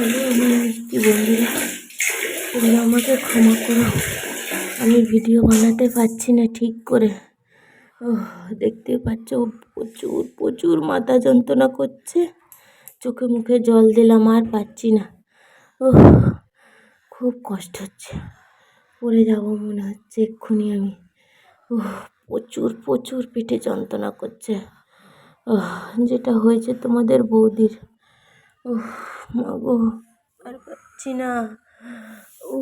আমার মিষ্টি বন্ধুরা তোমরা আমাকে ক্ষমা করো। আমি ভিডিও বানাতে পারছি না ঠিক করে। দেখতে পাচ্ছ, প্রচুর প্রচুর মাথা যন্ত্রণা করছে। চোখে মুখে জল দিলাম, আর পাচ্ছি না। ও খুব কষ্ট হচ্ছে। পড়ে যাব মনে হচ্ছে এক্ষুনি আমি। ও প্রচুর প্রচুর পেটে যন্ত্রণা করছে। যেটা হয়েছে তোমাদের বৌদির। ও মাগো আর পাচ্ছি না। ও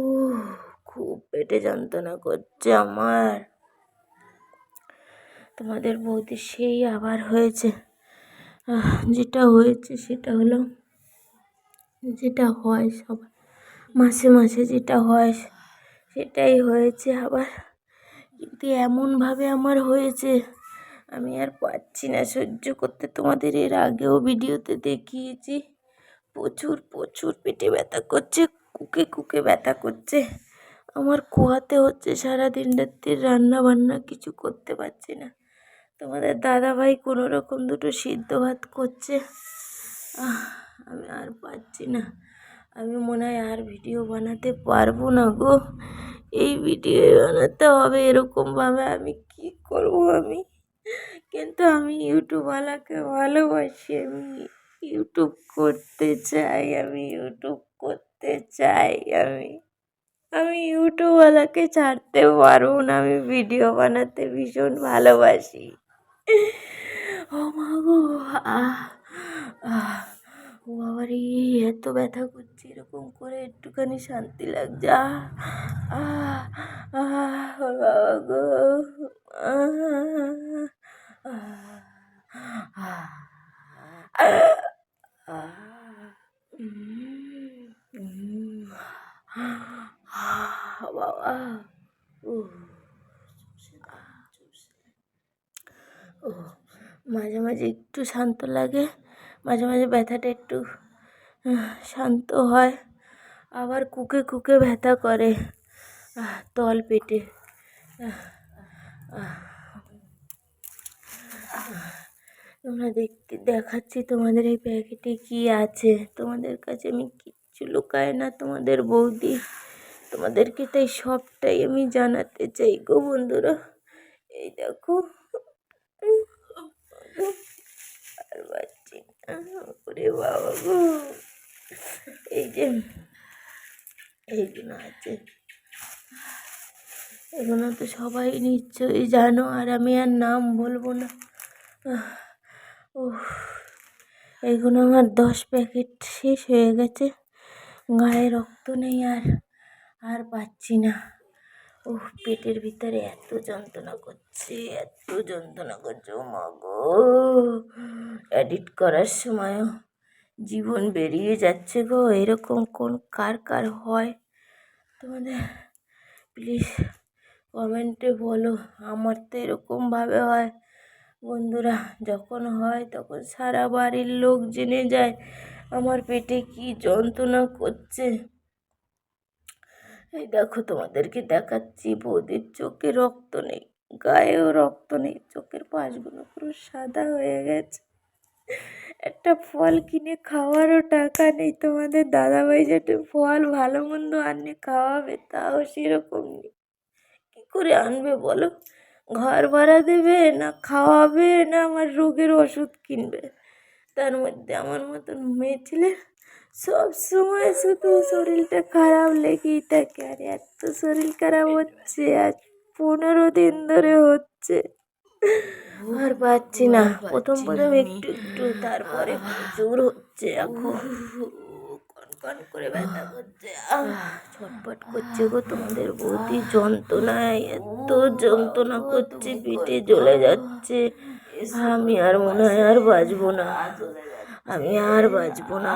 খুব পেটে যন্ত্রণা করছে আমার। তোমাদের বৌদি সেই আবার হয়েছে। যেটা হয়েছে সেটা হলো, যেটা হয় সব, মাসে মাসে যেটা হয় সেটাই হয়েছে আবার। কিন্তু এমনভাবে আমার হয়েছে, আমি আর পারছি না। সহ্য করতে তোমাদের এর আগেও ভিডিওতে দেখিয়েছি। প্রচুর প্রচুর পেটে ব্যথা করছে, কুকে কুকে ব্যথা করছে। আমার কুয়াতে হচ্ছে সারা দিন রাত্রি রান্না বান্না কিছু করতে পারছি না। তোমাদের দাদাভাই কোনো রকম দুটো সিদ্ধ ভাত করছে। আমি আর পারছি না। আমি মনে হয় আর ভিডিও বানাতে পারব না গো। এই ভিডিও বানাতে হবে এরকমভাবে আমি কি করব আমি? কিন্তু আমি ইউটিউবওয়ালাকে ভালোবাসি আমি। ইউটিউব করতে চাই, আমি ইউটিউব করতে চাই, আমি আমি ইউটিউবওয়ালাকে ছাড়তে পারব না, আমি ভিডিও বানাতে ভীষণ ভালোবাসি। ও মা গো ও এত ব্যথা করছে, এরকম করে একটুখানি শান্তি লাগছে, আহ আহ বাবা গো আহ আহ আহ আহ উম, উম, আহ, বাবা উহ, ও মাঝে মাঝে একটু শান্ত লাগে, মাঝে মাঝে ব্যথাটা একটু শান্ত হয়, আবার কুকে কুকে ব্যথা করে তল পেটে তোমরা দেখতে দেখাচ্ছি তোমাদের এই প্যাকেটে কি আছে, তোমাদের কাছে আমি কিচ্ছু লুকাই না তোমাদের বৌদি, তোমাদেরকে তাই সবটাই আমি জানাতে চাই গো বন্ধুরা, এই দেখো আর পারছি না বাবা গো। এই যে, এইগুলো আছে। এগুলো তো সবাই নিশ্চয়ই জানো, আর আমি আর নাম বলব না। ও এগুলো আমার দশ প্যাকেট শেষ হয়ে গেছে। গায়ে রক্ত নেই আর আর পাচ্ছি না। ও পেটের ভিতরে এত যন্ত্রণা করছে, এত যন্ত্রণা করছে, ও গো। এডিট করার সময়ও জীবন বেরিয়ে যাচ্ছে গো, এরকম কোন, কার কার হয়? তোমাদের প্লিজ কমেন্টে বলো, আমার তো এরকমভাবে হয়। বন্ধুরা, যখন হয় তখন সারা বাড়ির লোক জেনে যায় আমার পেটে কি যন্ত্রণা করছে। এই দেখো তোমাদেরকে দেখাচ্ছি, বৌদির চোখে রক্ত নেই, গায়েও রক্ত নেই, চোখের পাশগুলো পুরো সাদা হয়ে গেছে। একটা ফল কিনে খাওয়ারও টাকা নেই তোমাদের, দাদাভাই যেটা ফল ভালো মন্দ আনে খাওয়াবে তাও সেরকম নেই। কী করে আনবে বলো? ঘর ভাড়া দেবে না খাওয়াবে না আমার রোগের ওষুধ কিনবে? তার মধ্যে আমার মতন মেয়ে ছেলে সব সময় শুধু শরীরটা খারাপ লেগেই থাকে। আর এত শরীর খারাপ হচ্ছে আজ পনেরো দিন ধরে হচ্ছে। আর পাচ্ছি না। প্রথম প্রথম একটু একটু তারপরে প্রচুর হচ্ছে এখন। করে ব্যথা করছে। ছটপট করছে গো তোমাদের বৌদি। যন্ত্রণায় এত যন্ত্রণা করছে পেটে জ্বলে যাচ্ছে। আমি আর মনে হয় আর বাঁচবো না। আমি আর বাঁচবো না।